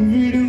Video.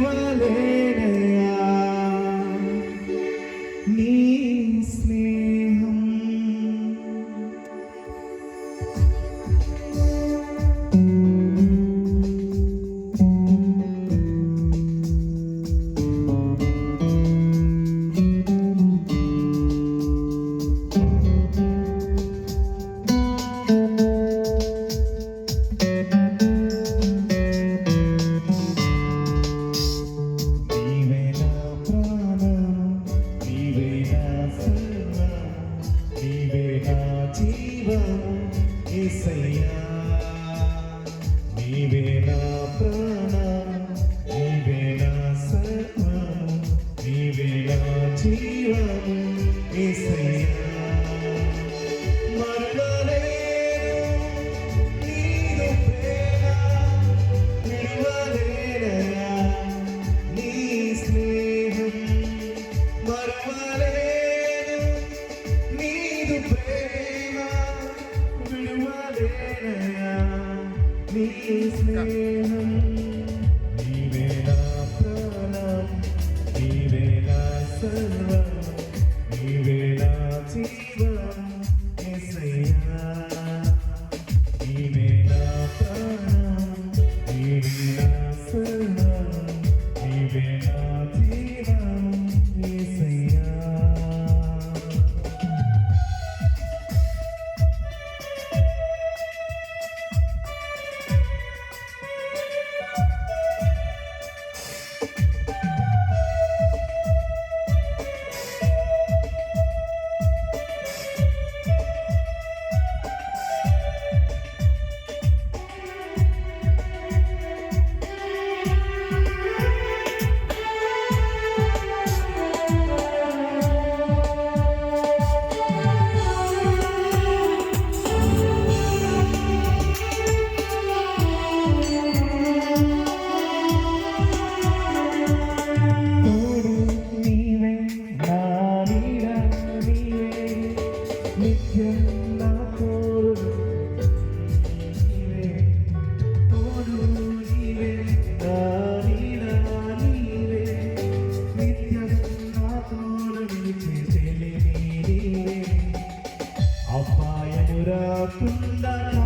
నీవే నా ప్రాణం నీవే నా సర్వం నీవే నా జీవితం. స్నేహం నీవే నా ప్రాణం నీవే నా సర్వం నీవే నా జీవం ఎసయ్యా నీవే నా ప్రాణం నీవే నా సర్వం నీవే నా Kundana.